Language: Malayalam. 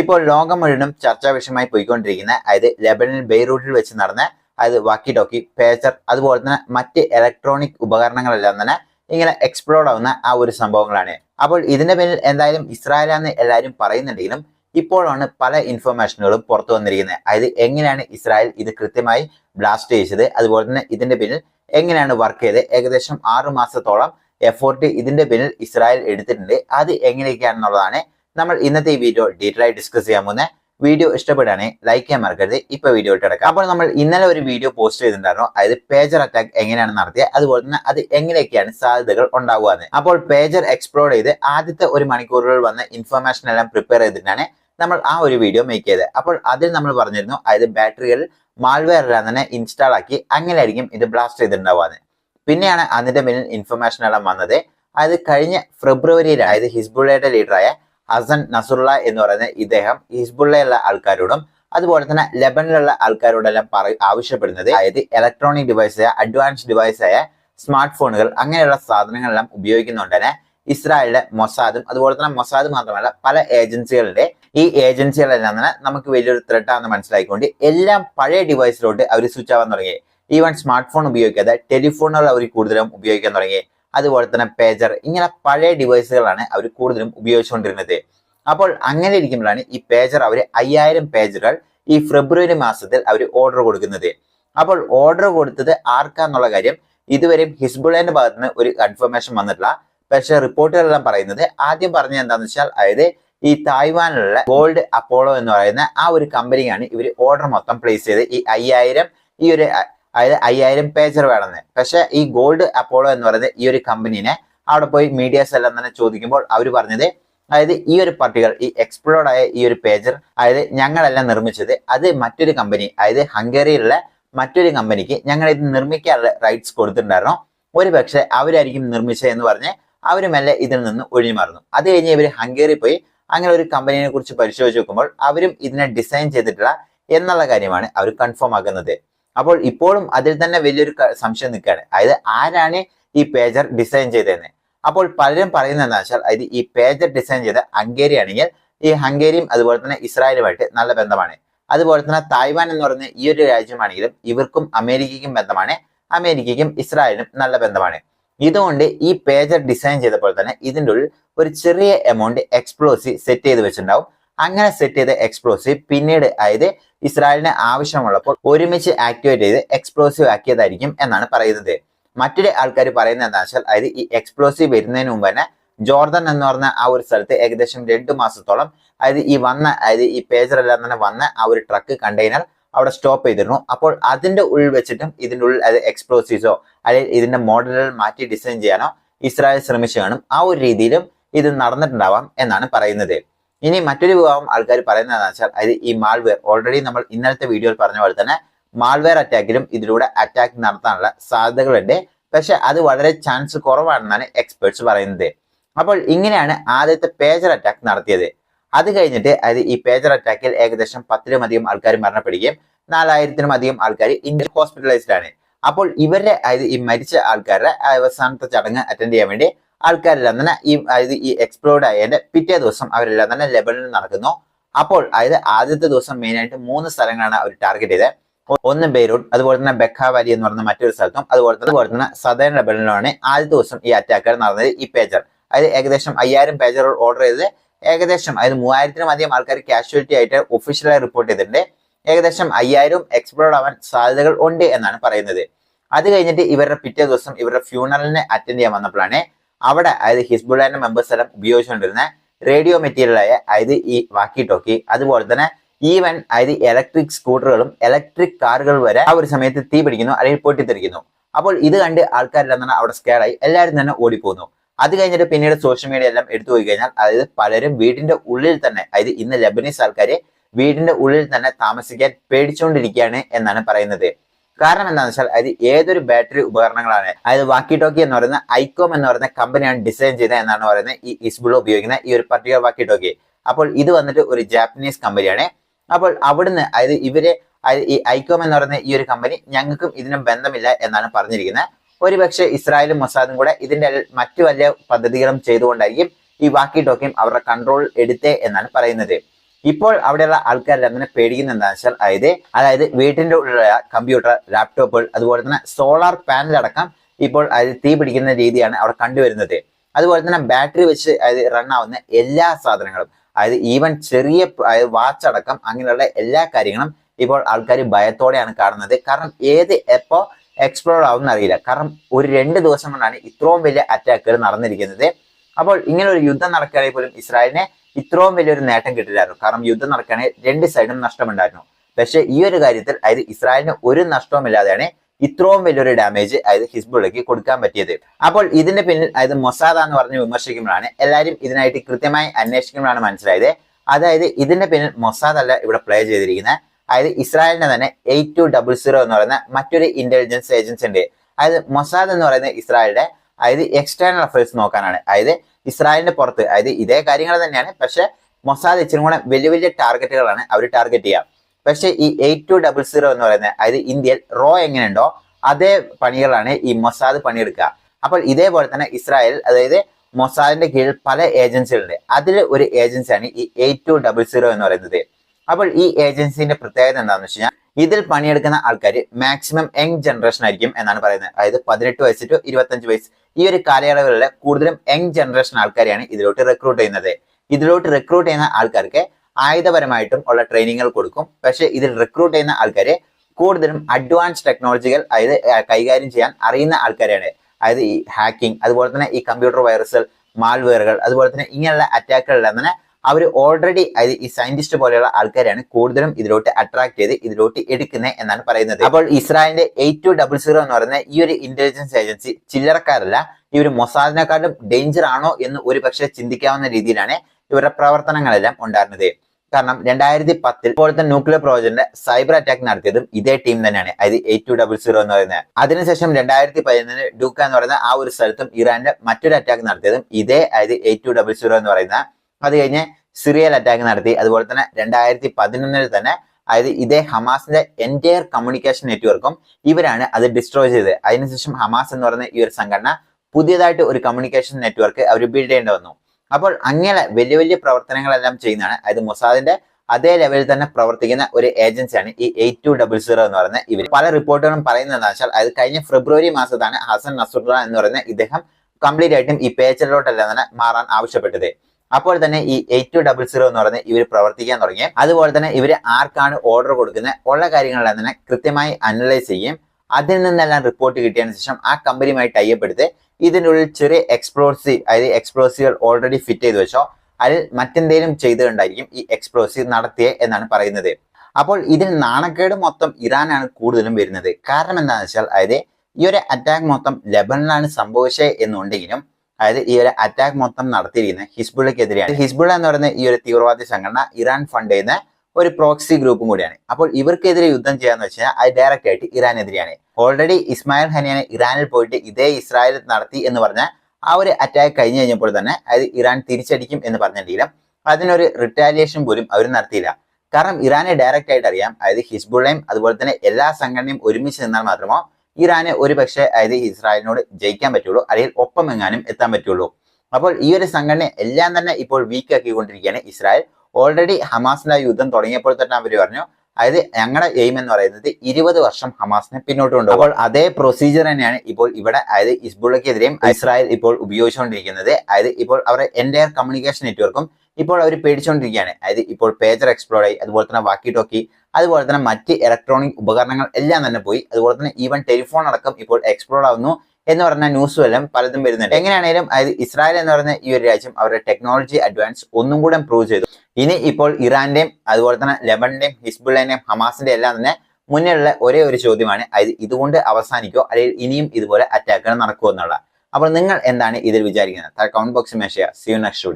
ഇപ്പോൾ ലോകം മുഴുവനും ചർച്ചാ വിഷയമായി പോയിക്കൊണ്ടിരിക്കുന്ന അതായത് ലെബനൻ ബെയ്റൂട്ടിൽ വെച്ച് നടന്ന അതായത് വാക്കി ടോക്കി പേച്ചർ അതുപോലെ തന്നെ മറ്റ് ഇലക്ട്രോണിക് ഉപകരണങ്ങളെല്ലാം തന്നെ ഇങ്ങനെ എക്സ്പ്ലോഡ് ആവുന്ന ആ ഒരു സംഭവങ്ങളാണ്. അപ്പോൾ ഇതിന്റെ പിന്നിൽ എന്തായാലും ഇസ്രായേൽ എന്ന് എല്ലാവരും പറയുന്നുണ്ടെങ്കിലും ഇപ്പോഴാണ് പല ഇൻഫർമേഷനുകളും പുറത്തു വന്നിരിക്കുന്നത്. അതായത് എങ്ങനെയാണ് ഇസ്രായേൽ ഇത് കൃത്യമായി ബ്ലാസ്റ്റ് ചെയ്തത് അതുപോലെ തന്നെ ഇതിന്റെ പിന്നിൽ എങ്ങനെയാണ് വർക്ക് ചെയ്തത്? ഏകദേശം ആറു മാസത്തോളം എഫോർട്ട് ഇതിന്റെ പിന്നിൽ ഇസ്രായേൽ എടുത്തിട്ടുണ്ട്. അത് എങ്ങനെയൊക്കെയാണെന്നുള്ളതാണ് നമ്മൾ ഇന്നത്തെ ഈ വീഡിയോ ഡീറ്റെയിൽ ആയി ഡിസ്കസ് ചെയ്യാൻ പോകുന്നത് വീഡിയോ ഇഷ്ടപ്പെടുകയാണെങ്കിൽ ലൈക്ക് ചെയ്യാൻ മറക്കരുത്. ഇപ്പൊ വീഡിയോ ഇട്ടെടുക്കാം അപ്പോൾ നമ്മൾ ഇന്നലെ ഒരു വീഡിയോ പോസ്റ്റ് ചെയ്തിട്ടുണ്ടായിരുന്നു. അതായത് പേജർ അറ്റാക്ക് എങ്ങനെയാണ് നടത്തിയത് അതുപോലെ തന്നെ അത് എങ്ങനെയൊക്കെയാണ് സാധ്യതകൾ ഉണ്ടാവുക എന്ന് അപ്പോൾ പേജർ എക്സ്പ്ലോർ ചെയ്ത് ആദ്യത്തെ ഒരു മണിക്കൂറുകൾ വന്ന ഇൻഫർമേഷൻ എല്ലാം പ്രിപ്പയർ ചെയ്തിട്ടാണ് നമ്മൾ ആ ഒരു വീഡിയോ മേക്ക് ചെയ്തത്. അപ്പോൾ അതിൽ നമ്മൾ പറഞ്ഞിരുന്നു അതായത് ബാറ്ററികൾ മാൾവെയർ എല്ലാം തന്നെ ഇൻസ്റ്റാൾ ആക്കി അങ്ങനെയായിരിക്കും ഇത് ബ്ലാസ്റ്റ് ചെയ്തിട്ടുണ്ടാവുക പിന്നെയാണ് അതിന്റെ പിന്നിൽ ഇൻഫർമേഷൻ എല്ലാം വന്നത്. അതായത് കഴിഞ്ഞ ഫെബ്രുവരിയിൽ അതായത് ഹിസ്ബുള്ളയുടെ ലീഡറായ ഹസൻ നസുറുള്ള എന്ന് പറയുന്ന ഇദ്ദേഹം ഹിസ്ബുള്ളയുള്ള ആൾക്കാരോടും അതുപോലെ തന്നെ ലെബനിലുള്ള ആൾക്കാരോടെല്ലാം പറ ആവശ്യപ്പെടുന്നത്. അതായത് ഇലക്ട്രോണിക് ഡിവൈസായ അഡ്വാൻസ് ഡിവൈസായ സ്മാർട്ട് ഫോണുകൾ അങ്ങനെയുള്ള സാധനങ്ങളെല്ലാം ഉപയോഗിക്കുന്നുണ്ട് തന്നെ ഇസ്രായേലിലെ മൊസാദും അതുപോലെ തന്നെ മൊസാദ് മാത്രമല്ല പല ഏജൻസികളുടെ ഈ ഏജൻസികളെല്ലാം തന്നെ നമുക്ക് വലിയൊരു ത്രെഡ് ആണെന്ന് മനസ്സിലാക്കിക്കൊണ്ട് എല്ലാം പഴയ ഡിവൈസിലോട്ട് അവർ സ്വിച്ച് ആവാൻ തുടങ്ങി. ഈവൻ സ്മാർട്ട് ഫോൺ ഉപയോഗിക്കാതെ ടെലിഫോണുകൾ അവർ കൂടുതലും ഉപയോഗിക്കാൻ തുടങ്ങി. അതുപോലെ തന്നെ പേജർ ഇങ്ങനെ പഴയ ഡിവൈസുകളാണ് അവർ കൂടുതലും ഉപയോഗിച്ചുകൊണ്ടിരുന്നത്. അപ്പോൾ അങ്ങനെ ഇരിക്കുമ്പോഴാണ് ഈ പേജർ അവർ അയ്യായിരം പേജുകൾ ഈ ഫെബ്രുവരി മാസത്തിൽ അവർ ഓർഡർ കൊടുക്കുന്നത്. അപ്പോൾ ഓർഡർ കൊടുത്തത് ആർക്കാന്നുള്ള കാര്യം ഇതുവരെയും ഹിസ്ബുള്ളന്റെ ഭാഗത്ത് നിന്ന് ഒരു കൺഫർമേഷൻ വന്നിട്ടില്ല. പക്ഷെ റിപ്പോർട്ടുകളെല്ലാം പറയുന്നത് ആദ്യം പറഞ്ഞത് എന്താണെന്ന് വെച്ചാൽ അതായത് ഈ തായ്വാനിലുള്ള ഗോൾഡ് അപ്പോളോ എന്ന് പറയുന്ന ആ ഒരു കമ്പനിയാണ് ഇവർ ഓർഡർ മൊത്തം പ്ലേസ് ചെയ്ത് ഈ അയ്യായിരം ഈ ഒരു അതായത് അയ്യായിരം പേജർ വേണമെന്ന്. പക്ഷേ ഈ ഗോൾഡ് അപ്പോളോ എന്ന് പറയുന്നത് ഈ ഒരു കമ്പനീനെ അവിടെ പോയി മീഡിയാസ് എല്ലാം തന്നെ ചോദിക്കുമ്പോൾ അവർ പറഞ്ഞത് അതായത് ഈ ഒരു പർട്ടിക്കുലർ ഈ എക്സ്പ്ലോർഡ് ആയ ഈ ഒരു പേജർ അതായത് ഞങ്ങളെല്ലാം നിർമ്മിച്ചത് അത് മറ്റൊരു കമ്പനി അതായത് ഹംഗറിയിലുള്ള മറ്റൊരു കമ്പനിക്ക് ഞങ്ങൾ ഇത് നിർമ്മിക്കാനുള്ള റൈറ്റ്സ് കൊടുത്തിട്ടുണ്ടായിരുന്നു. ഒരു പക്ഷെ അവരായിരിക്കും നിർമ്മിച്ചത് എന്ന് പറഞ്ഞ് അവരുമല്ല മെല്ലെ ഇതിൽ നിന്ന് ഒഴിഞ്ഞുമാറുന്നു അത് കഴിഞ്ഞ് ഇവർ ഹംഗേറി പോയി അങ്ങനെ ഒരു കമ്പനിയെ കുറിച്ച് പരിശോധിച്ച് നോക്കുമ്പോൾ അവരും ഇതിനെ ഡിസൈൻ ചെയ്തിട്ടില്ല എന്നുള്ള കാര്യമാണ് അവർ കൺഫേം ആക്കുന്നത്. അപ്പോൾ ഇപ്പോഴും അതിൽ തന്നെ വലിയൊരു സംശയം നിൽക്കുകയാണ്. അതായത് ആരാണ് ഈ പേജർ ഡിസൈൻ ചെയ്തതെന്ന്? അപ്പോൾ പലരും പറയുന്നത് എന്താ വെച്ചാൽ അതായത് ഈ പേജർ ഡിസൈൻ ചെയ്ത ഹംഗേരി ആണെങ്കിൽ ഈ ഹംഗേരിയും അതുപോലെ തന്നെ ഇസ്രായേലുമായിട്ട് നല്ല ബന്ധമാണ്. അതുപോലെ തന്നെ തായ്വാൻ എന്ന് പറയുന്ന ഈ ഒരു രാജ്യമാണെങ്കിലും ഇവർക്കും അമേരിക്കയ്ക്കും ബന്ധമാണ്. അമേരിക്കയ്ക്കും ഇസ്രായേലിനും നല്ല ബന്ധമാണ്. ഇതുകൊണ്ട് ഈ പേജർ ഡിസൈൻ ചെയ്തപ്പോൾ തന്നെ ഇതിന്റെ ഉള്ളിൽ ഒരു ചെറിയ എമൗണ്ട് എക്സ്പ്ലോസി സെറ്റ് ചെയ്ത് വെച്ചിട്ടുണ്ടാവും. അങ്ങനെ സെറ്റ് ചെയ്ത എക്സ്പ്ലോസീവ് പിന്നീട് അതായത് ഇസ്രായേലിന് ആവശ്യമുള്ളപ്പോൾ ഒരുമിച്ച് ആക്ടിവേറ്റ് ചെയ്ത് എക്സ്പ്ലോസീവ് ആക്കിയതായിരിക്കും എന്നാണ് പറയുന്നത്. മറ്റൊരു ആൾക്കാർ പറയുന്നത് എന്താ വെച്ചാൽ അതായത് ഈ എക്സ്പ്ലോസീവ് വരുന്നതിന് മുമ്പ് തന്നെ ജോർദൻ എന്ന് പറഞ്ഞ ആ ഒരു സ്ഥലത്ത് ഏകദേശം രണ്ടു മാസത്തോളം അതായത് ഈ വന്ന അതായത് ഈ പേജർ എല്ലാം തന്നെ വന്ന ആ ഒരു ട്രക്ക് കണ്ടെയ്നർ അവിടെ സ്റ്റോപ്പ് ചെയ്തിരുന്നു. അപ്പോൾ അതിന്റെ ഉള്ളിൽ വെച്ചിട്ടും ഇതിന്റെ ഉള്ളിൽ അത് എക്സ്പ്ലോസീവ്സോ അല്ലെങ്കിൽ ഇതിന്റെ മോഡലുകൾ മാറ്റി ഡിസൈൻ ചെയ്യാനോ ഇസ്രായേൽ ശ്രമിച്ചു കാണും ആ ഒരു രീതിയിലും ഇത് നടന്നിട്ടുണ്ടാവാം എന്നാണ് പറയുന്നത്. ഇനി മറ്റൊരു വിഭാഗം ആൾക്കാർ പറയുന്നത് എന്താണെന്ന് വെച്ചാൽ അതായത് ഈ മാൾവെയർ ഓൾറെഡി നമ്മൾ ഇന്നലത്തെ വീഡിയോയിൽ പറഞ്ഞ പോലെ തന്നെ മാൾവെയർ അറ്റാക്കിലും ഇതിലൂടെ അറ്റാക്ക് നടത്താനുള്ള സാധ്യതകളുണ്ട്. പക്ഷെ അത് വളരെ ചാൻസ് കുറവാണെന്നാണ് എക്സ്പേർട്സ് പറയുന്നത്. അപ്പോൾ ഇങ്ങനെയാണ് ആദ്യത്തെ പേജർ അറ്റാക്ക് നടത്തിയത്. അത് കഴിഞ്ഞിട്ട് അതായത് ഈ പേജർ അറ്റാക്കിൽ ഏകദേശം പത്തിലും അധികം ആൾക്കാർ മരണപ്പെടുകയും നാലായിരത്തിനും അധികം ആൾക്കാർ ഇന്ത്യൻ ഹോസ്പിറ്റലൈസ്ഡ് ആണ്. അപ്പോൾ ഇവരുടെ അതായത് ഈ മരിച്ച ആൾക്കാരുടെ അവസാനത്തെ ചടങ്ങ് അറ്റൻഡ് ചെയ്യാൻ വേണ്ടി ആൾക്കാരെല്ലാം തന്നെ ഈ അതായത് ഈ എക്സ്പ്ലോർഡ് ആയതിന്റെ പിറ്റേ ദിവസം അവരെല്ലാം തന്നെ ലെബനിൽ നടക്കുന്നു. അപ്പോൾ അതായത് ആദ്യത്തെ ദിവസം മെയിൻ ആയിട്ട് മൂന്ന് സ്ഥലങ്ങളാണ് അവർ ടാർഗറ്റ് ചെയ്തത് ഒന്ന് ബെയ്റൂട്ട് അതുപോലെ തന്നെ ബെക്കാവാലി എന്ന് പറയുന്ന മറ്റൊരു സ്ഥലത്തും അതുപോലെ തന്നെ അതുപോലെ തന്നെ സദേൺ ലെബനിലുമാണ് ആദ്യ ദിവസം ഈ അറ്റാക്കുകൾ നടന്നത് ഈ പേജർ അതായത് ഏകദേശം അയ്യായിരം പേജർ ഓർഡർ ചെയ്തത് ഏകദേശം അതായത് മൂവായിരത്തിനും അധികം ആൾക്കാർ കാഷ്വാലിറ്റി ആയിട്ട് ഒഫീഷ്യലായി റിപ്പോർട്ട് ചെയ്തിട്ടുണ്ട്. ഏകദേശം അയ്യായിരം എക്സ്പ്ലോർഡ് ആവാൻ സാധ്യതകൾ ഉണ്ട് എന്നാണ് പറയുന്നത്. അത് കഴിഞ്ഞിട്ട് ഇവരുടെ പിറ്റേ ദിവസം ഇവരുടെ ഫ്യൂണറലിനെ അറ്റൻഡ് ചെയ്യാൻ വന്നപ്പോഴാണ് അവിടെ അതായത് ഹിസ്ബുള്ളാന്റെ മെമ്പേഴ്സ് എല്ലാം ഉപയോഗിച്ചുകൊണ്ടിരുന്ന റേഡിയോ മെറ്റീരിയലായ അതായത് ഈ വാക്കി ടോക്കി അതുപോലെ തന്നെ ഈവൻ അതായത് ഇലക്ട്രിക് സ്കൂട്ടറുകളും ഇലക്ട്രിക് കാറുകൾ വരെ ആ ഒരു സമയത്ത് തീ പിടിക്കുന്നു അല്ലെങ്കിൽ പൊട്ടിത്തെറിക്കുന്നു. അപ്പോൾ ഇത് കണ്ട് ആൾക്കാരെല്ലാം തന്നെ അവിടെ സ്കെയറായി എല്ലാവരും തന്നെ ഓടിപ്പോകുന്നു അത് കഴിഞ്ഞിട്ട് പിന്നീട് സോഷ്യൽ മീഡിയ എല്ലാം എടുത്തു പോയി കഴിഞ്ഞാൽ അതായത് പലരും വീടിന്റെ ഉള്ളിൽ തന്നെ അതായത് ഇന്ന് ലബനീസ് ആൾക്കാർ വീടിന്റെ ഉള്ളിൽ തന്നെ താമസിക്കാൻ പേടിച്ചുകൊണ്ടിരിക്കുകയാണ് എന്നാണ് പറയുന്നത്. കാരണം എന്താണെന്ന് വെച്ചാൽ അത് ഏതൊരു ബാറ്ററി ഉപകരണങ്ങളാണ്. അതായത് വാക്കി ടോക്കി എന്ന് പറയുന്ന ഐക്കോം എന്ന് പറയുന്ന കമ്പനിയാണ് ഡിസൈൻ ചെയ്തത് എന്നാണ് പറയുന്നത് ഈ ഇസ്ബുൾ ഉപയോഗിക്കുന്ന ഈ ഒരു പർട്ടിക്കുലർ വാക്കി ടോക്കി അപ്പോൾ ഇത് വന്നിട്ട് ഒരു ജാപ്പനീസ് കമ്പനിയാണ് അപ്പോൾ അവിടുന്ന് അതായത് ഇവരെ ഈ ഐക്കോം എന്ന് പറയുന്ന ഈ ഒരു കമ്പനി ഞങ്ങൾക്കും ഇതിനും ബന്ധമില്ല എന്നാണ് പറഞ്ഞിരിക്കുന്നത്. ഒരുപക്ഷെ ഇസ്രായേലും മൊസാദും കൂടെ ഇതിന്റെ മറ്റു വലിയ പദ്ധതികളും ചെയ്തുകൊണ്ടായിരിക്കും ഈ വാക്കി ടോക്കിയും അവരുടെ കൺട്രോൾ എടുത്തേ എന്നാണ് പറയുന്നത്. ഇപ്പോൾ അവിടെയുള്ള ആൾക്കാരിൽ അങ്ങനെ പേടിക്കുന്ന എന്താണെന്ന് വെച്ചാൽ അതായത് അതായത് വീട്ടിന്റെ ഉള്ളിലുള്ള കമ്പ്യൂട്ടർ ലാപ്ടോപ്പുകൾ അതുപോലെ തന്നെ സോളാർ പാനൽ അടക്കം ഇപ്പോൾ അതായത് തീ പിടിക്കുന്ന രീതിയാണ് അവിടെ കണ്ടുവരുന്നത്. അതുപോലെ തന്നെ ബാറ്ററി വെച്ച് അതായത് റൺ ആവുന്ന എല്ലാ സാധനങ്ങളും അതായത് ഈവൻ ചെറിയ വാച്ച് അടക്കം അങ്ങനെയുള്ള എല്ലാ കാര്യങ്ങളും ഇപ്പോൾ ആൾക്കാർ ഭയത്തോടെയാണ് കാണുന്നത്. കാരണം ഏത് എപ്പോ എക്സ്പ്ലോർ ആവുമെന്ന് അറിയില്ല. കാരണം ഒരു രണ്ട് ദിവസം കൊണ്ടാണ് ഇത്രയും വലിയ അറ്റാക്കുകൾ നടന്നിരിക്കുന്നത്. അപ്പോൾ ഇങ്ങനെ ഒരു യുദ്ധം നടക്കുകയാണെങ്കിൽ പോലും ഇസ്രായേലിനെ ഇത്രയും വലിയൊരു നേട്ടം കിട്ടില്ലായിരുന്നു. കാരണം യുദ്ധം നടക്കുകയാണെങ്കിൽ രണ്ട് സൈഡും നഷ്ടമുണ്ടായിരുന്നു. പക്ഷേ ഈ ഒരു കാര്യത്തിൽ അതായത് ഇസ്രായേലിന് ഒരു നഷ്ടവുമില്ലാതെയാണ് ഇത്രയും വലിയൊരു ഡാമേജ് അതായത് ഹിസ്ബുള്ളക്ക് കൊടുക്കാൻ പറ്റിയത്. അപ്പോൾ ഇതിന്റെ പിന്നിൽ അതായത് മൊസാദ എന്ന് പറഞ്ഞ് വിമർശിക്കുമ്പോഴാണ് എല്ലാവരും ഇതിനായിട്ട് കൃത്യമായി അന്വേഷിക്കുമ്പോഴാണ് മനസ്സിലായത്. അതായത് ഇതിന്റെ പിന്നിൽ മൊസാദ് അല്ല ഇവിടെ പ്ലേ ചെയ്തിരിക്കുന്നത് അതായത് ഇസ്രായേലിന്റെ തന്നെ എയ്റ്റ് ടു ഡബിൾ സീറോ എന്ന് പറയുന്ന മറ്റൊരു ഇന്റലിജൻസ് ഏജൻസി ഉണ്ട്. അതായത് മൊസാദ് എന്ന് പറയുന്ന ഇസ്രായേലിന്റെ അതായത് എക്സ്റ്റേണൽ അഫയേഴ്സ് നോക്കാനാണ്. അതായത് ഇസ്രായേലിന്റെ പുറത്ത്. അതായത് ഇതേ കാര്യങ്ങൾ തന്നെയാണ്. പക്ഷെ മൊസാദ് ഇച്ചിരി കൂടെ വലിയ വലിയ ടാർഗറ്റുകളാണ് അവർ ടാർഗറ്റ് ചെയ്യുക. പക്ഷെ ഈ എയ്റ്റ് ടു ഡബിൾ സീറോ എന്ന് പറയുന്നത് അതായത് ഇന്ത്യയിൽ റോ എങ്ങനെയുണ്ടോ അതേ പണികളാണ് ഈ മൊസാദ് പണിയെടുക്കുക. അപ്പോൾ ഇതേപോലെ തന്നെ ഇസ്രായേൽ അതായത് മൊസാദിന്റെ കീഴിൽ പല ഏജൻസികളുണ്ട്. അതിൽ ഒരു ഏജൻസിയാണ് ഈ എയ്റ്റ് ടു ഡബിൾ സീറോ എന്ന് പറയുന്നത്. അപ്പോൾ ഈ ഏജൻസിന്റെ പ്രത്യേകത എന്താണെന്ന് വെച്ച് കഴിഞ്ഞാൽ ഇതിൽ പണിയെടുക്കുന്ന ആൾക്കാർ മാക്സിമം യങ് ജനറേഷൻ ആയിരിക്കും എന്നാണ് പറയുന്നത്. അതായത് പതിനെട്ട് വയസ്സ് ടു ഇരുപത്തഞ്ച് വയസ്സ്. ഈ ഒരു കാലയളവിലുള്ള കൂടുതലും യങ് ജനറേഷൻ ആൾക്കാരെയാണ് ഇതിലോട്ട് റിക്രൂട്ട് ചെയ്യുന്നത്. ഇതിലോട്ട് റിക്രൂട്ട് ചെയ്യുന്ന ആൾക്കാർക്ക് ആയുധപരമായിട്ടും ഉള്ള ട്രെയിനിങ്ങുകൾ കൊടുക്കും. പക്ഷേ ഇതിൽ റിക്രൂട്ട് ചെയ്യുന്ന ആൾക്കാരെ കൂടുതലും അഡ്വാൻസ് ടെക്നോളജികൾ അതായത് കൈകാര്യം ചെയ്യാൻ അറിയുന്ന ആൾക്കാരെയാണ്. അതായത് ഈ ഹാക്കിംഗ് അതുപോലെ തന്നെ ഈ കമ്പ്യൂട്ടർ വൈറസുകൾ മാൽവെയറുകൾ അതുപോലെ തന്നെ ഇങ്ങനെയുള്ള അറ്റാക്കുകളെല്ലാം തന്നെ അവർ ഓൾറെഡി ഈ സയന്റിസ്റ്റ് പോലെയുള്ള ആൾക്കാരാണ് കൂടുതലും ഇതിലോട്ട് അട്രാക്ട് ചെയ്ത് ഇതിലോട്ട് എടുക്കുന്നത് എന്നാണ് പറയുന്നത്. അപ്പോൾ ഇസ്രായേലിന്റെ എയ്റ്റ് ടു ഡബിൾ സീറോ എന്ന് പറയുന്ന ഈ ഒരു ഇന്റലിജൻസ് ഏജൻസി ചില്ലറക്കാരല്ല ഈ ഒരു മൊസാദിനെക്കാളും ഡേഞ്ചർ ആണോ എന്ന് ഒരു പക്ഷേ ചിന്തിക്കാവുന്ന രീതിയിലാണ് ഇവരുടെ പ്രവർത്തനങ്ങളെല്ലാം ഉണ്ടായിരുന്നത്. കാരണം രണ്ടായിരത്തി പത്തിൽ ഇപ്പോഴത്തെ ന്യൂക്ലിയർ പ്രോജക്ടിന്റെ സൈബർ അറ്റാക്ക് നടത്തിയതും ഇതേ ടീം തന്നെയാണ് അതായത് എയ്റ്റ് ടു ഡബിൾ സീറോ എന്ന് പറയുന്നത്. അതിനുശേഷം രണ്ടായിരത്തി പതിനൊന്നിന് ഡൂക്ക എന്ന് പറയുന്ന ആ ഒരു സ്ഥലത്തും ഇറാന്റെ മറ്റൊരു അറ്റാക്ക് നടത്തിയതും ഇതേ അതായത് എയ്റ്റ് ടു ഡബിൾ സീറോ എന്ന് പറയുന്ന അത് കഴിഞ്ഞ് സിറിയൽ അറ്റാക്ക് നടത്തി. അതുപോലെ തന്നെ രണ്ടായിരത്തി പതിനൊന്നിൽ തന്നെ അതായത് ഇതേ ഹമാസിന്റെ എന്റയർ കമ്മ്യൂണിക്കേഷൻ നെറ്റ്വർക്കും ഇവരാണ് അത് ഡിസ്ട്രോയ് ചെയ്തത്. അതിനുശേഷം ഹമാസ് എന്ന് പറയുന്ന ഈ ഒരു സംഘടന പുതിയതായിട്ട് ഒരു കമ്മ്യൂണിക്കേഷൻ നെറ്റ്വർക്ക് അവർ ബിൽഡ് ചെയ്യേണ്ടി വന്നു. അപ്പോൾ അങ്ങനെ വലിയ വലിയ പ്രവർത്തനങ്ങളെല്ലാം ചെയ്യുന്നതാണ് അതായത് മൊസാദിന്റെ അതേ ലെവലിൽ തന്നെ പ്രവർത്തിക്കുന്ന ഒരു ഏജൻസിയാണ് ഈ എയ്റ്റ് ടു ഡബിൾ സീറോ എന്ന് പറയുന്ന ഇവർ പല റിപ്പോർട്ടുകളും പറയുന്നത് എന്താ വെച്ചാൽ അത് കഴിഞ്ഞ ഫെബ്രുവരി മാസത്താണ് ഹസൻ നസുറുള്ള എന്ന് പറയുന്ന ഇദ്ദേഹം കംപ്ലീറ്റ് ആയിട്ടും ഈ പേച്ചറിലോട്ടെല്ലാം തന്നെ മാറാൻ ആവശ്യപ്പെട്ടത്. അപ്പോൾ തന്നെ ഈ എയ്റ്റ് ടു ഡബിൾ സീറോ എന്ന് പറയുന്നത് ഇവർ പ്രവർത്തിക്കാൻ തുടങ്ങി. അതുപോലെ തന്നെ ഇവർ ആർക്കാണ് ഓർഡർ കൊടുക്കുന്നത്? ഉള്ള കാര്യങ്ങളെല്ലാം തന്നെ കൃത്യമായി അനലൈസ് ചെയ്യും. അതിൽ നിന്നെല്ലാം റിപ്പോർട്ട് കിട്ടിയതിനു ശേഷം ആ കമ്പനിയുമായി ടൈപ്പെടുത്ത് ഇതിന്റെ ഉള്ളിൽ ചെറിയ എക്സ്പ്ലോസീവ് അതായത് എക്സ്പ്ലോസീവുകൾ ഓൾറെഡി ഫിറ്റ് ചെയ്ത് വെച്ചോ അതിൽ മറ്റെന്തെങ്കിലും ചെയ്തുകൊണ്ടായിരിക്കും ഈ എക്സ്പ്ലോസീവ് നടത്തിയേ എന്നാണ് പറയുന്നത്. അപ്പോൾ ഇതിൽ നാണക്കേട് മൊത്തം ഇറാനാണ് കൂടുതലും വരുന്നത്. കാരണം എന്താണെന്ന് വെച്ചാൽ അതായത് ഈ ഒരു അറ്റാക്ക് മൊത്തം ലെബനിലാണ് സംഭവിച്ചത് എന്നുണ്ടെങ്കിലും അതായത് ഈ ഒരു അറ്റാക്ക് മൊത്തം നടത്തിയിരിക്കുന്നത് ഹിസ്ബുള്ളക്കെതിരെയാണ്. ഹിസ്ബുള്ള എന്ന് പറയുന്ന ഈ ഒരു തീവ്രവാദി സംഘടന ഇറാൻ ഫണ്ട് ചെയ്യുന്ന ഒരു പ്രോക്സി ഗ്രൂപ്പും കൂടിയാണ്. അപ്പോൾ ഇവർക്കെതിരെ യുദ്ധം ചെയ്യാന്ന് വെച്ചാൽ അത് ഡയറക്റ്റ് ആയിട്ട് ഇറാനെതിരെയാണ്. ഓൾറെഡി ഇസ്മായിൽ ഹനിയാനെ ഇറാനിൽ പോയിട്ട് ഇതേ ഇസ്രായേൽ നടത്തി എന്ന് പറഞ്ഞ ആ ഒരു അറ്റാക്ക് കഴിഞ്ഞു കഴിഞ്ഞപ്പോൾ തന്നെ അതായത് ഇറാൻ തിരിച്ചടിക്കും എന്ന് പറഞ്ഞിട്ടില്ല. അതിനൊരു റിട്ടാലിയേഷൻ പോലും അവർ നടത്തിയില്ല. കാരണം ഇറാനെ ഡയറക്റ്റ് ആയിട്ട് അറിയാം. അതായത് ഹിസ്ബുള്ളയും അതുപോലെ തന്നെ എല്ലാ സംഘടനയും ഒരുമിച്ച് നിന്നാൽ മാത്രമോ ഇറാന് ഒരു പക്ഷേ അതായത് ഇസ്രായേലിനോട് ജയിക്കാൻ പറ്റുള്ളൂ അല്ലെങ്കിൽ ഒപ്പം എങ്ങാനും എത്താൻ പറ്റുള്ളൂ. അപ്പോൾ ഈ ഒരു സംഘടന എല്ലാം തന്നെ ഇപ്പോൾ വീക്ക് ആക്കിക്കൊണ്ടിരിക്കുകയാണ്. ഇസ്രായേൽ ഓൾറെഡി ഹമാസിന്റെ യുദ്ധം തുടങ്ങിയപ്പോൾ തന്നെ അവർ പറഞ്ഞു അതായത് ഞങ്ങളുടെ എയിം എന്ന് പറയുന്നത് ഇരുപത് വർഷം ഹമാസിനെ പിന്നോട്ട് കൊണ്ടുപോകും. അപ്പോൾ അതേ പ്രൊസീജിയർ തന്നെയാണ് ഇപ്പോൾ ഇവിടെ അതായത് ഇസ്ബുള്ളക്കെതിരെയും ഇസ്രായേൽ ഇപ്പോൾ ഉപയോഗിച്ചുകൊണ്ടിരിക്കുന്നത്. അതായത് ഇപ്പോൾ അവരുടെ എന്റയർ കമ്മ്യൂണിക്കേഷൻ നെറ്റ്വർക്കും ഇപ്പോൾ അവർ പേടിച്ചുകൊണ്ടിരിക്കുകയാണ്. അതായത് ഇപ്പോൾ പേജർ എക്സ്പ്ലോർ ആയി അതുപോലെ തന്നെ വാക്കി ടോക്കി അതുപോലെ തന്നെ മറ്റ് ഇലക്ട്രോണിക് ഉപകരണങ്ങൾ എല്ലാം തന്നെ പോയി. അതുപോലെ തന്നെ ഈവൻ ടെലിഫോൺ അടക്കം ഇപ്പോൾ എക്സ്പ്ലോർ ആവുന്നു എന്ന് പറഞ്ഞ ന്യൂസും എല്ലാം പലതും വരുന്നുണ്ട്. എങ്ങനെയാണെങ്കിലും അതായത് ഇസ്രായേൽ എന്ന് പറഞ്ഞ ഈ ഒരു രാജ്യം അവരുടെ ടെക്നോളജി അഡ്വാൻസ് ഒന്നും കൂടെ പ്രൂവ് ചെയ്തു. ഇനി ഇപ്പോൾ ഇറാന്റെയും അതുപോലെ തന്നെ ലെബണിന്റെയും ഹിസ്ബുള്ളേന്റെയും ഹമാസിന്റെ എല്ലാം തന്നെ മുന്നിലുള്ള ഒരേ ഒരു ചോദ്യമാണ്. അതായത് ഇതുകൊണ്ട് അവസാനിക്കോ? അല്ലെങ്കിൽ ഇനിയും ഇതുപോലെ അറ്റാക്കുകൾ നടക്കുമോ എന്നുള്ള അപ്പോൾ നിങ്ങൾ എന്താണ് ഇതിൽ വിചാരിക്കുന്നത്? കമന്റ് ബോക്സിൽ മെഷ് സിയു